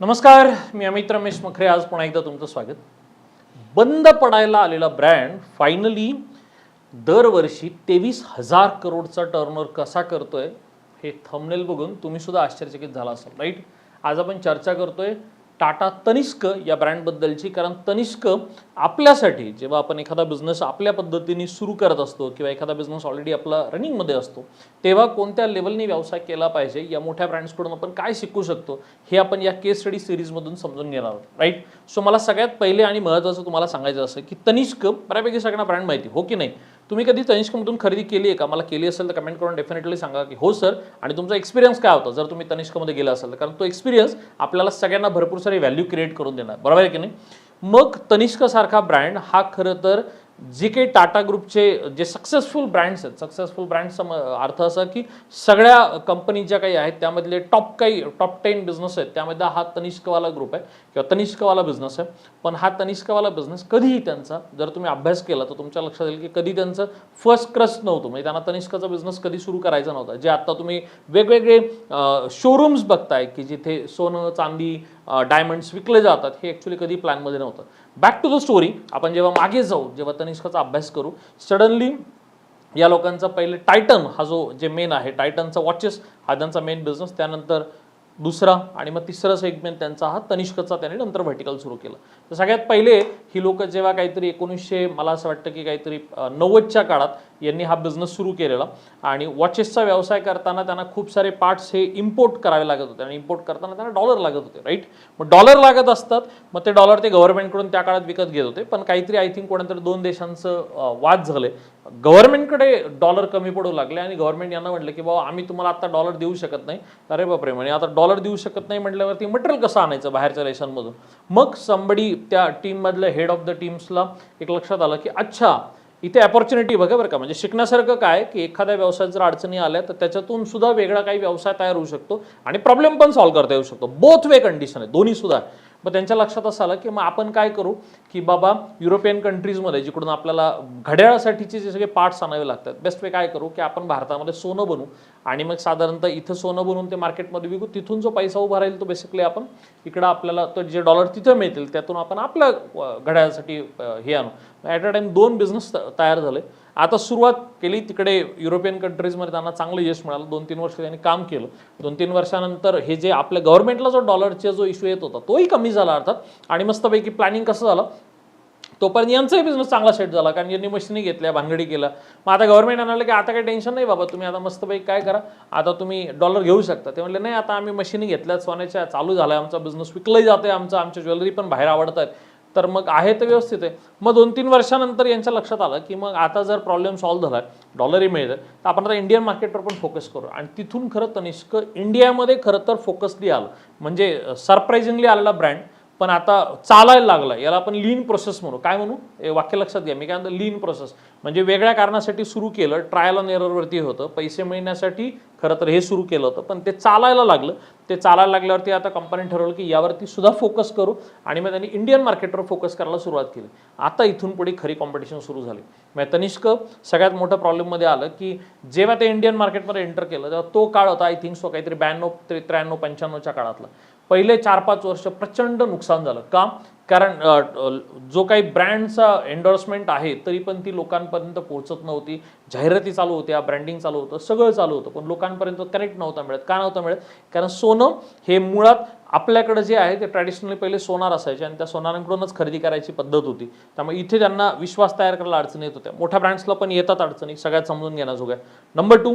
नमस्कार मी अमित रमेश मखरे. आज पुन्हा एकदा तुमचं स्वागत. बंद पडायला आलेला ब्रँड फायनली दरवर्षी तेवीस हजार करोडचा टर्नओव्हर कसा करतोय हे थंबनेल बघून तुम्ही सुद्धा आश्चर्यचकित झाला असाल राईट आज आपण चर्चा करतोय टाटा तनिष्क या ब्रँडबद्दलची. कारण तनिष्क आपल्यासाठी जेव्हा आपण एखादा बिझनेस आपल्या पद्धतीने सुरू करत असतो किंवा एखादा बिझनेस ऑलरेडी आपला रनिंगमध्ये असतो तेव्हा कोणत्या लेवलने व्यवसाय केला पाहिजे या मोठ्या ब्रँड्सकडून आपण काय शिकू शकतो हे आपण या केस स्टडी सिरीजमधून समजून घेणार आहोत राईट सो मला सगळ्यात पहिले आणि महत्त्वाचं तुम्हाला सांगायचं असं की तनिष्क बऱ्यापैकी सगळ्यांना ब्रँड माहिती हो की नाही? तुम्ही कधी तनिष्कमधून खरेदी केली आहे का? मला केली असेल तर कमेंट करून डेफिनेटली सांगा की हो सर आणि तुमचा एक्सपिरियन्स काय होता? जर तुम्ही तनिष्कमध्ये गेला असाल तर. कारण तो एक्सपिरियन्स आपल्याला सगळ्यांना भरपूर सारी व्हॅल्यू क्रिएट करून देणार. बरोबर आहे की नाही? मग तनिष्कसारखा ब्रँड हा खरं तर जे काही टाटा ग्रुपचे जे सक्सेसफुल ब्रँड्स आहेत सक्सेसफुल ब्रँड्सचा अर्थ असा की सगळ्या कंपनी ज्या काही आहेत त्यामधले टॉप काही टॉप टेन बिझनेस आहेत त्यामध्ये हा तनिष्कवाला ग्रुप आहे किंवा तनिष्कवाला बिझनेस आहे. पण हा तनिष्कवाला बिझनेस कधीही त्यांचा जर तुम्ही अभ्यास केला तर तुमच्या लक्षात येईल की कधी त्यांचं फर्स्ट क्रस्ट नव्हतं. म्हणजे त्यांना तनिष्काचा बिझनेस कधी सुरू करायचा नव्हता. जे आता तुम्ही वेगवेगळे शोरूम्स बघताय की जिथे सोनं चांदी डायमंड्स विकले जातात हे ॲक्च्युली कधी प्लॅनमध्ये नव्हतं. बॅक टू द स्टोरी आपण जेव्हा मागे जाऊ जेव्हा तनिष्काचा अभ्यास करू सडनली या लोकांचा पहिले टायटन हा जो जे मेन आहे टायटनचा वॉचेस हा त्यांचा मेन बिझनेस त्यानंतर दुसरा आणि मग तिसरा सेगमेंट त्यांचा हा तनिष्कचा त्याने नंतर व्हर्टिकल सुरू केलं. तर सगळ्यात पहिले ही लोक जेव्हा काहीतरी एकोणीसशे मला असं वाटतं की काहीतरी नव्वदच्या काळात यांनी हा बिझनेस सुरू केलेला. आणि वॉचेसचा व्यवसाय करताना त्यांना खूप सारे पार्ट्स हे इम्पोर्ट करावे लागत होते. आणि इम्पोर्ट करताना त्यांना डॉलर लागत होते राईट मग डॉलर लागत असतात मग ते डॉलर ते गव्हर्नमेंटकडून त्या काळात विकत घेत होते. पण काहीतरी आय थिंक कोणातरी दोन देशांचं वाद झाले. गव्हर्नमेंटकडे डॉलर कमी पडू लागले आणि गव्हर्नमेंट यांना म्हटलं की बाबा आम्ही तुम्हाला आता डॉलर देऊ शकत नाही. अरे बापरे म्हणे आता डॉलर देऊ शकत नाही म्हटल्यावरती मटेरियल कसं आणायचं बाहेरच्या देशांमधून? मग संबडी त्या टीममधल्या हेड ऑफ द टीम्सला एक लक्षात आलं की अच्छा इथे अपॉर्च्युनिटी बघा बरं का. म्हणजे शिकण्यासारखं काय की एखाद्या व्यवसायात जर अडचणी आल्या तर त्याच्यातून सुद्धा वेगळा काही व्यवसाय तयार होऊ शकतो आणि प्रॉब्लेम पण सॉल्व्ह करता येऊ शकतो. बोथ वे कंडिशन आहे. दोन्ही सुद्धा. आहे. मग त्यांच्या लक्षात असं आलं की मग आपण काय करू की बाबा युरोपियन कंट्रीजमध्ये जिकडून आपल्याला घड्याळासाठीचे जे सगळे पार्ट्स आणावे लागतात बेस्ट वे काय करू की आपण भारतामध्ये सोनं बनवू आणि मग साधारणतः इथं सोनं बनवून ते मार्केटमध्ये विकू तिथून जो पैसा उभा राहील तो बेसिकली आपण इकडं आपल्याला तो जे डॉलर तिथं मिळतील त्यातून आपण आपल्या घड्याळासाठी हे आणू. ॲट अ टाइम दोन बिझनेस तयार झाले. आता सुरुवात केली तिकडे युरोपियन कंट्रीजमध्ये त्यांना चांगलं यश मिळालं. दोन तीन वर्ष त्यांनी काम केलं. दोन तीन वर्षानंतर हे जे आपल्या गव्हर्नमेंटला जो डॉलरचा जो इश्यू येत होता तोही कमी झाला अर्थात. आणि मस्तपैकी प्लॅनिंग कसं झालं? तोपर्यंत यांचाही बिझनेस चांगला सेट झाला. कारण यांनी मशिनी घेतल्या भांगडी केल्या. मग आता गव्हर्नमेंट म्हणाले की आता काही टेन्शन नाही बाबा तुम्ही आता मस्तपैकी काय करा? आता तुम्ही डॉलर घेऊ शकता. ते म्हणले नाही आता आम्ही मशिनी घेतल्या सोन्याच्या चालू झालाय आमचा बिझनेस विकलंही जाते आमचं आमच्या ज्वेलरी पण बाहेर आवडतात तर मग आहे तर व्यवस्थित आहे. मग दोन तीन वर्षानंतर यांच्या लक्षात आलं की मग आता जर प्रॉब्लेम सॉल्व्ह झाला डॉलरही मिळतं तर आपण आता इंडियन मार्केटवर पण फोकस करू. आणि तिथून खरं तनिष्क इंडियामध्ये खरं तर फोकसली आलं. म्हणजे सरप्राईझिंगली आलेला ब्रँड पण आता चालायला लागला याला आपण लीन प्रोसेस म्हणू. काय म्हणू? वाक्य लक्षात घ्या. मी काय म्हणतो? लीन प्रोसेस म्हणजे वेगळ्या कारणासाठी सुरू केलं ट्रायल अँड एररवरती होतं. पैसे मिळण्यासाठी खरं तर हे सुरू केलं होतं. पण ते चालायला लागलं. ते चालायला लागल्यावरती आता कंपनीने ठरवलं की यावरती सुद्धा फोकस करू आणि मग त्यांनी इंडियन मार्केटवर फोकस करायला सुरुवात केली. आता इथून पुढे खरी कॉम्पिटिशन सुरू झाली. मग तनिष्क सगळ्यात मोठं प्रॉब्लेममध्ये आलं की जेव्हा ते इंडियन मार्केटमध्ये एंटर केलं तेव्हा तो काळ होता आय थिंक सो काहीतरी ब्याण्णव ते त्र्याण्णव पंच्याण्णवच्या काळातला. पहिले चार पाच वर्ष प्रचंड नुकसान झालं. का? कारण जो काही ब्रँडचा एन्डोर्समेंट आहे तरी पण ती लोकांपर्यंत पोहोचत नव्हती. जाहिराती चालू होत्या ब्रँडिंग चालू होतं सगळं चालू होतं. पण लोकांपर्यंत कनेक्ट नव्हता मिळत. का नव्हता मिळत? कारण सोनं हे मुळात आपल्याकडे जे आहे ते ट्रॅडिशनली पहिले सोनार असायचे आणि त्या सोनारांकडूनच खरेदी करायची पद्धत होती. त्यामुळे इथे त्यांना विश्वास तयार करायला अडचणी येत होत्या. मोठ्या ब्रँड्सला पण येतात अडचणी सगळ्यात समजून घेण्याजोग्या. नंबर टू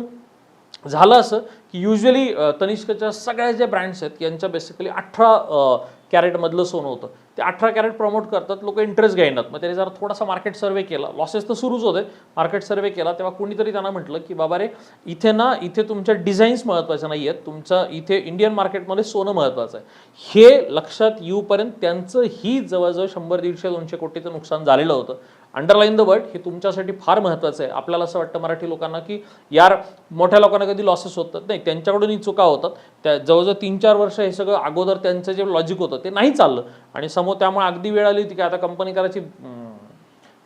झालं असं की युजली तनिष्कच्या सगळ्या ज्या ब्रँड्स आहेत यांच्या बेसिकली अठरा कॅरेटमधलं सोनं होतं. ते अठरा कॅरेट प्रमोट करतात लोक इंटरेस्ट घेणार मग त्याने जरा थोडासा मार्केट सर्वे केला. लॉसेस तर सुरूच होते. मार्केट सर्वे केला. तेव्हा कुणीतरी त्यांना म्हटलं की बाबा रे इथे ना इथे तुमच्या डिझाईन्स महत्त्वाच्या नाही आहेत. तुमचं इथे इंडियन मार्केटमध्ये सोनं महत्त्वाचं आहे. हे लक्षात येऊपर्यंत त्यांचं ही जवळजवळ शंभर दीडशे दोनशे कोटीचं नुकसान झालेलं होतं. अंडरलाईन द वर्ड हे तुमच्यासाठी फार महत्त्वाचं आहे. आपल्याला असं वाटतं मराठी लोकांना की यार मोठ्या लोकांना कधी लॉसेस होतात? नाही त्यांच्याकडूनही चुका होतात. त्या जवळजवळ तीन चार वर्ष हे सगळं अगोदर त्यांचं जे लॉजिक होतं ते नाही चाललं. आणि समोर त्यामुळे अगदी वेळ आली होती की आता कंपनी करायची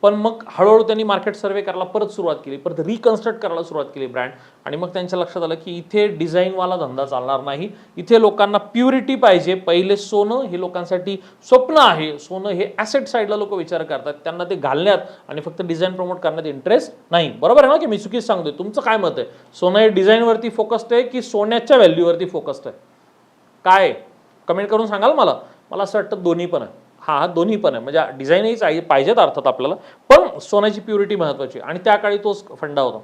पण मग हळूहळू त्यांनी मार्केट सर्वे करायला परत सुरुवात केली परत रिकन्स्ट्रक्ट करायला सुरुवात केली ब्रँड आणि मग त्यांच्या लक्षात आलं की इथे डिझाईनवाला धंदा चालणार नाही. इथे लोकांना प्युरिटी पाहिजे. पहिले सोनं हे लोकांसाठी स्वप्न आहे. सोनं हे ॲसेट साईडला लोक विचार करतात. त्यांना ते घालण्यात आणि फक्त डिझाईन प्रमोट करण्यात इंटरेस्ट नाही. बरोबर आहे ना की मी चुकीच सांगतोय? तुमचं काय मत आहे? सोनं हे डिझाईनवरती फोकस्ड आहे की सोन्याच्या व्हॅल्यूवरती फोकस्ड आहे? काय? कमेंट करून सांगाल मला? मला असं वाटतं दोन्ही पण आहे. हा हा दोन्ही पण आहे. म्हणजे डिझाईनही पाहिजेत अर्थात आपल्याला पण सोन्याची प्युरिटी महत्त्वाची आणि त्या काळी तोच फंडा होता.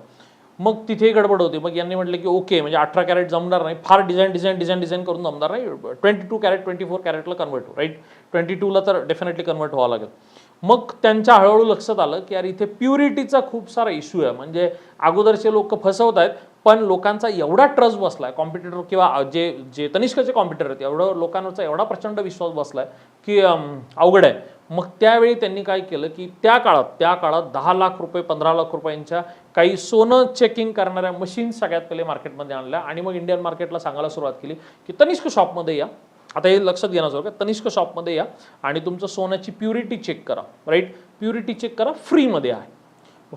मग तिथे गडबड होती. मग यांनी म्हटलं की ओके म्हणजे अठरा कॅरेट जमणार नाही. फार डिझाईन डिझाईन डिझाईन डिझाईन करून जमणार नाही. Twenty two carat twenty four कॅरेटला convert हो राईट ट्वेंटी टूला तर डेफिनेटली कन्वर्ट व्हावं लागेल. मग त्यांच्या हळूहळू लक्षात आलं की यार इथे प्युरिटीचा खूप सारा इश्यू आहे. म्हणजे अगोदरचे लोक फसवत आहेत पण लोकांचा एवढा ट्रस्ट बसलाय कॉम्पिटिटर किंवा जे जे तनिष्काचे कॉम्पिटिटर आहेत एवढं लोकांवरचा एवढा प्रचंड विश्वास बसलाय की अवघड आहे. मग त्यावेळी त्यांनी काय केलं की त्या काळात त्या काळात दहा लाख रुपये पंधरा लाख रुपयांच्या काही सोनं चेकिंग करणाऱ्या मशीन सगळ्यात पहिले मार्केटमध्ये आणल्या आणि मग इंडियन मार्केटला सांगायला सुरुवात केली की तनिष्क शॉपमध्ये या. आता हे लक्षात घेण्याचं का तनिष्क शॉपमध्ये या आणि तुमचं सोन्याची प्युरिटी चेक करा. राईट प्युरिटी चेक करा फ्रीमध्ये आहे.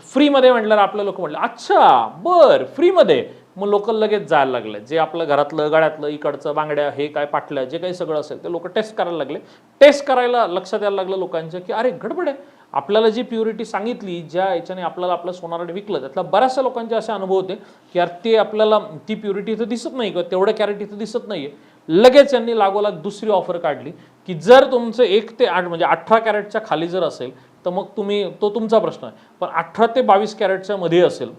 फ्रीमध्ये म्हटल्यावर आपलं लोक म्हटलं अच्छा बर फ्रीमध्ये. मग लोक लगेच जायला लागले. जे आपलं घरातलं गळ्यातलं इकडचं बांगड्या हे काय पाटल्या जे काही सगळं असेल ते लोक टेस्ट करायला लागले. टेस्ट करायला लक्षात यायला लागलं लोकांच्या की अरे गडबड आहे. आपल्याला जी प्युरिटी सांगितली ज्या याच्याने आपल्याला आपलं सोनाराने विकलं त्यातल्या बऱ्याचशा लोकांचे असे अनुभव होते की यार ते आपल्याला ती प्युरिटी इथं दिसत नाही किंवा तेवढं कॅरेट इथं दिसत नाहीये. लगेच यांनी लागोलाग दुसरी ऑफर काढली की जर तुमचं एक ते आठ म्हणजे अठरा कॅरेटच्या खाली जर असेल तर मग तुम्ही तो तुमचा प्रश्न आहे. पण अठरा ते बावीस कॅरेटच्या मध्ये असेल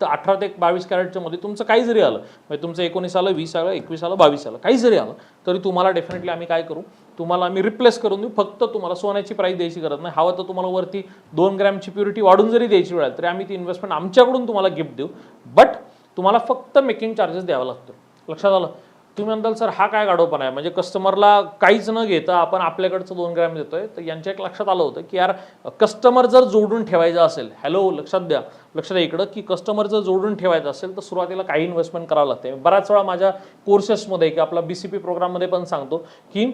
तर अठरा ते बावीस कॅरेटच्या मध्ये तुमचं काही जरी आलं म्हणजे तुमचं एकोणीस आलं वीस आलं एकवीस आलं बावीस आलं काही जरी आलं तरी तुम्हाला डेफिनेटली आम्ही काय करू? तुम्हाला आम्ही रिप्लेस करून देऊ फक्त तुम्हाला सोन्याची प्राईस द्यायची गरज नाही. हवं तर तुम्हाला वरती दोन ग्रॅमची प्युरिटी वाढून जरी द्यायची वेळ तरी आम्ही ती इन्व्हेस्टमेंट आमच्याकडून तुम्हाला गिफ्ट देऊ. बट तुम्हाला फक्त मेकिंग चार्जेस द्यावा लागतो. लक्षात आलं? तुम्ही म्हणताल सर हा काय गाडोपणा आहे? म्हणजे कस्टमरला काहीच न घेता आपण आपल्याकडचं दोन ग्रॅम देतोय. तर यांच्या एक लक्षात आलं होतं की यार कस्टमर जर जोडून ठेवायचा असेल हॅलो लक्षात द्या लक्षात द्या इकडं की कस्टमर जर जोडून ठेवायचं असेल तर सुरुवातीला काही इन्व्हेस्टमेंट करावं लागते. बऱ्याच वेळा माझ्या कोर्सेसमध्ये की आपला बी सी पी प्रोग्राममध्ये पण सांगतो की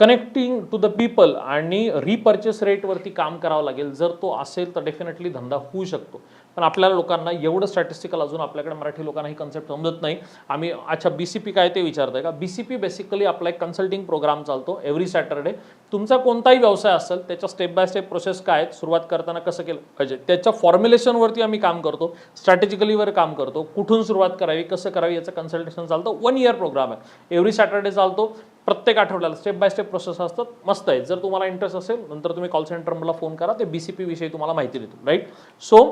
कनेक्टिंग टू द पीपल आणि रिपर्चेस रेटवरती काम करावं लागेल. जर तो असेल तर डेफिनेटली धंदा होऊ शकतो. पण आपल्याला लोकांना एवढं स्टॅटिस्टिकल अजून आपल्याकडे मराठी लोकांना ही कन्सेप्ट समजत नाही. आम्ही अच्छा बी सी पी काय ते विचारतोय का? बी सी पी बेसिकली आपला एक कन्सल्टिंग प्रोग्राम चालतो एव्हरी सॅटरडे तुमचा कोणताही व्यवसाय असेल त्याच्या स्टेप बाय स्टेप प्रोसेस काय आहेत सुरुवात करताना कसं केलं पाहिजे त्याच्या फॉर्म्युलेशनवरती आम्ही काम करतो स्ट्रॅटेजिकलीवर काम करतो कुठून सुरुवात करावी कसं करावी याचं कन्सल्टेशन चालतं. वन इयर प्रोग्राम आहे. एव्हरी सॅटरडे चालतो. प्रत्येक आठवड्याला स्टेप बाय स्टेप प्रोसेस असतात. मस्त आहे. जर तुम्हाला इंटरेस्ट असेल नंतर तुम्ही कॉल सेंटर मला फोन करा. ते बी सी पी विषयी तुम्हाला माहिती देतो. राईट सो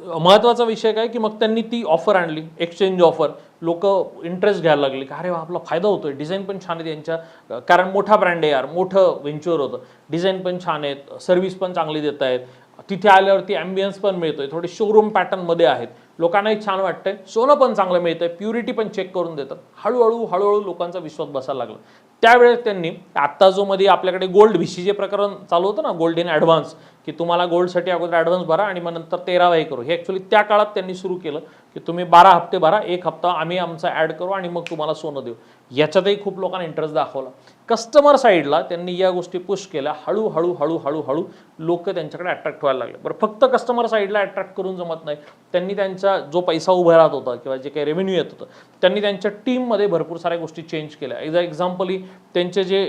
महत्त्वाचा विषय काय की मग त्यांनी ती ऑफर आणली. एक्सचेंज ऑफर लोक इंटरेस्ट घ्यायला लागले की अरे वा आपला फायदा होतोय. डिझाईन पण छान आहे त्यांच्या. कारण मोठा ब्रँड आहे यार. मोठं व्हेंचर होतं. डिझाईन पण छान आहेत. सर्व्हिस पण चांगली देत आहेत तिथे आल्यावरती ॲम्बियन्स पण मिळतोय. थोडे शोरूम पॅटर्नमध्ये आहेत. लोकांनाही छान वाटतंय. सोनं पण चांगलं मिळतंय. प्युरिटी पण चेक करून देतात. हळूहळू हळूहळू लोकांचा विश्वास बसायला लागला. त्यावेळेस त्यांनी आत्ता जो मध्ये आपल्याकडे गोल्ड भिशी जे प्रकरण चालू होतं ना गोल्ड इन ॲडव्हान्स की तुम्हाला गोल्डसाठी अगोदर ॲडव्हान्स भरा आणि मग नंतर तेरावा हे करू. हे ॲक्च्युली त्या काळात त्यांनी सुरू केलं की तुम्ही बारा हप्ते भरा एक हप्ता आम्ही आमचा ॲड करू आणि मग तुम्हाला सोनं देऊ. याच्यातही खूप लोकांना इंटरेस्ट दाखवला. कस्टमर साईडला त्यांनी या गोष्टी पुश केल्या. हळूहळू हळूहळू हळू लोक त्यांच्याकडे अट्रॅक्ट व्हायला लागले. बरं फक्त कस्टमर साईडला अट्रॅक्ट करून जमत नाही. त्यांनी त्यांचा जो पैसा उभा राहत होता किंवा जे काही रेव्हेन्यू येत होतं त्यांनी त्यांच्या टीममध्ये भरपूर साऱ्या गोष्टी चेंज केल्या. एज अ एक्झाम्पली त्यांचे जे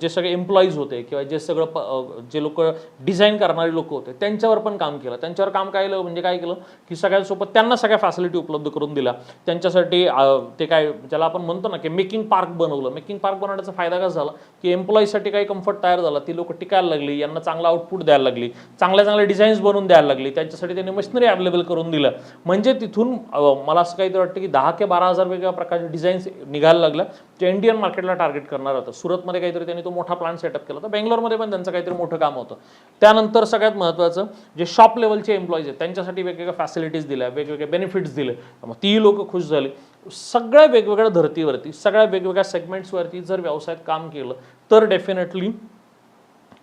जे सगळे एम्प्लॉईज होते किंवा जे सगळं जे लोक डिझाईन करणारे लोक होते त्यांच्यावर पण काम केलं. त्यांच्यावर काम काय केलं? म्हणजे काय केलं? की सगळ्यांसोबत त्यांना सगळ्या फॅसिलिटी उपलब्ध करून दिल्या. त्यांच्यासाठी ते काय ज्याला आपण म्हणतो ना की मेकिंग पार्क बनवलं. मेकिंग पार्क बनवण्याचा फायदा कसा झाला की एम्प्लॉईसाठी काही कम्फर्ट तयार झाला ती लोक टिकायला लागली यांना चांगला आउटपुट द्यायला लागली चांगल्या चांगल्या डिझाईन्स बनवून द्यायला लागली त्यांच्यासाठी त्यांनी मशिनरी अवेलेबल करून दिलं. म्हणजे तिथून मला असं काहीतरी वाटतं की दहा ते बारा हजार वेगवेगळ्या प्रकारचे डिझाईन्स निघायला लागल्या जे इंडियन मार्केटला टार्गेट करणार होतं. सुरतमध्ये काहीतरी त्यांनी तो मोठा प्लांट सेटअप केला होता बेंगलोरमध्ये पण त्यांचं काहीतरी मोठं काम होतं. त्यानंतर सगळ्यात महत्त्वाचं जे शॉप लेवलचे एम्प्लॉईज आहेत त्यांच्यासाठी वेगवेगळ्या फॅसिलिटीज दिल्या वेगवेगळे बेनिफिट्स दिले. मग तीही लोक खुश झाली. सगळ्या वेगवेगळ्या धर्तीवरती सगळ्या वेगवेगळ्या सेगमेंट्सवरती जर व्यवसायात काम केलं तर डेफिनेटली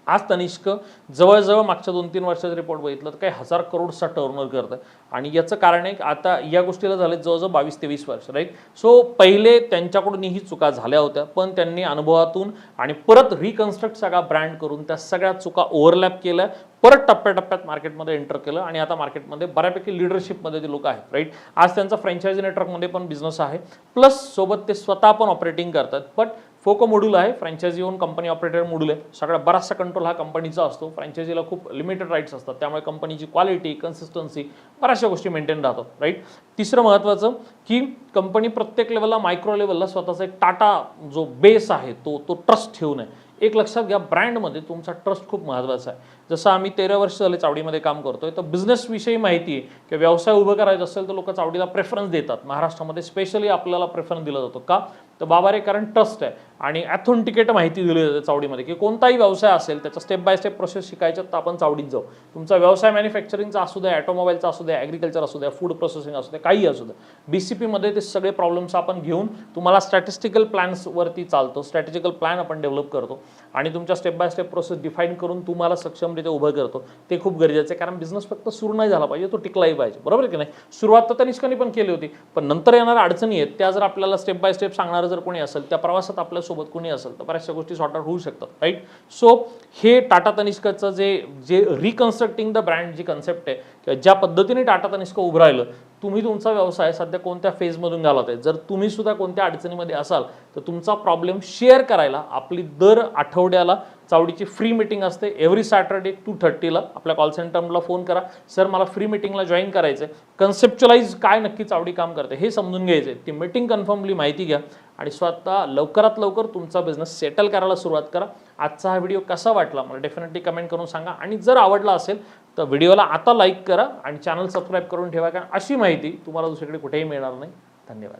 आज तनिष्क जवळजवळ मागच्या दोन तीन वर्षाचा रिपोर्ट बघितलं तर काही हजार करोडचा टर्नओव्हर करत आहे. आणि याचं कारण आहे की आता या गोष्टीला झाले जवळजवळ बावीस तेवीस वर्ष राईट सो पहिले त्यांच्याकडूनही चुका झाल्या होत्या पण त्यांनी अनुभवातून आणि परत रिकन्स्ट्रक्ट सगळा ब्रँड करून त्या सगळ्या चुका ओव्हरलॅप केल्या परत टप्प्याटप्प्यात मार्केटमध्ये एंटर केलं आणि आता मार्केटमध्ये बऱ्यापैकी लिडरशिपमध्ये ते लोक आहेत राईट आज त्यांचा फ्रँचायझी नेटवर्कमध्ये पण बिझनेस आहे. प्लस सोबत ते स्वतः पण ऑपरेटिंग करतात. बट फोको मॉड्यूल आहे franchise own company operator module आहे. सगळा बराचसा कंट्रोल हा कंपनीचा असतो. फ्रँचायझीला खूप लिमिटेड राईट्स असतात. त्यामुळे कंपनीची क्वालिटी कन्सिस्टन्सी बऱ्याचशा गोष्टी मेंटेन राहतात राईट तिसरं महत्त्वाचं की कंपनी प्रत्येक लेवलला मायक्रो लेवलला स्वतःचा एक टाटा जो बेस आहे तो तो ट्रस्ट ठेवून आहे. एक लक्षात घ्या ब्रँडमध्ये तुमचा ट्रस्ट खूप महत्त्वाचा आहे. जसं आम्ही तेरा वर्ष झाले चावडीमध्ये काम करतोय तर बिझनेसविषयी माहिती आहे की व्यवसाय उभं करायचा असेल तर लोक चावडीला प्रेफरन्स देतात. महाराष्ट्रामध्ये स्पेशली आपल्याला प्रेफरन्स दिला जातो. का? तर बाबा रे कारण ट्रस्ट आहे. आणि ॲथोंटिकेट माहिती दिली जाते चावडीमध्ये की कोणताही व्यवसाय असेल त्याचा स्टेप बाय स्टेप प्रोसेस शिकायच्यात तर आपण चावडीत जाऊ. तुमचा व्यवसाय मॅन्युफॅक्चरिंगचा असू द्या ऑटोमोबाईलचा असू द्या ॲग्रिकल्चर असू द्या फूड प्रोसेसिंग असू द्या काही असू द्या. बी सी पीमध्ये ते सगळे प्रॉब्लेम्स आपण घेऊन तुम्हाला स्टॅटिस्टिकल प्लॅन्सवरती चालतो. स्ट्रॅटेजिकल प्लॅन आपण डेव्हलप करतो. आणि तुमच्या step by step process define करून तुम्हाला सक्षम सक्षमरित्या उभं करतो ते खूप गरजेचं आहे. कारण बिझनेस फक्त सुरू नाही झाला पाहिजे तो टिकलाही पाहिजे. बरोबर आहे की नाही? सुरुवात तर त्या निष्काने पण केली होती. पण नंतर येणाऱ्या अडचणी आहेत त्या जर आपल्याला स्टेप बाय स्टेप सांगणारं जर कोणी असेल त्या प्रवासात आपल्यासोबत कोणी असेल तर बऱ्याचशा गोष्टी सॉर्ट आउट होऊ शकतात राईट सो हे टाटा तनिष्काचं जे जे रिकन्स्ट्रक्टिंग द ब्रँड जी कन्सेप्ट आहे किंवा ज्या पद्धतीने टाटा तनिष्क उभं राहिलं तुम्ही तुमचा व्यवसाय सध्या कोणत्या फेजमधून घालत आहे? जर तुम्ही सुद्धा कोणत्या अडचणीमध्ये असाल तर तुमचा प्रॉब्लेम शेअर करायला आपली दर आठवड्याला चावडीची फ्री मिटिंग असते. एव्हरी सॅटर्डे टू थर्टीला आपल्या कॉल सेंटरला फोन करा. सर मला फ्री मिटिंगला जॉईन करायचं आहे कन्सेप्च्युलाइज काय नक्की चावडी काम करते हे समजून घ्यायचं आहे ती मिटिंग कन्फर्मली माहिती घ्या. आणि स्वतः लवकरात लवकर तुमचा बिझनेस सेटल करायला सुरुवात करा. आजचा हा व्हिडिओ कसा वाटला मला डेफिनेटली कमेंट करून सांगा. आणि जर आवडला असेल तर व्हिडिओला आता लाईक करा आणि चॅनल सबस्क्राईब करून ठेवा कारण अशी माहिती तुम्हाला दुसरीकडे कुठेही मिळणार नाही. धन्यवाद.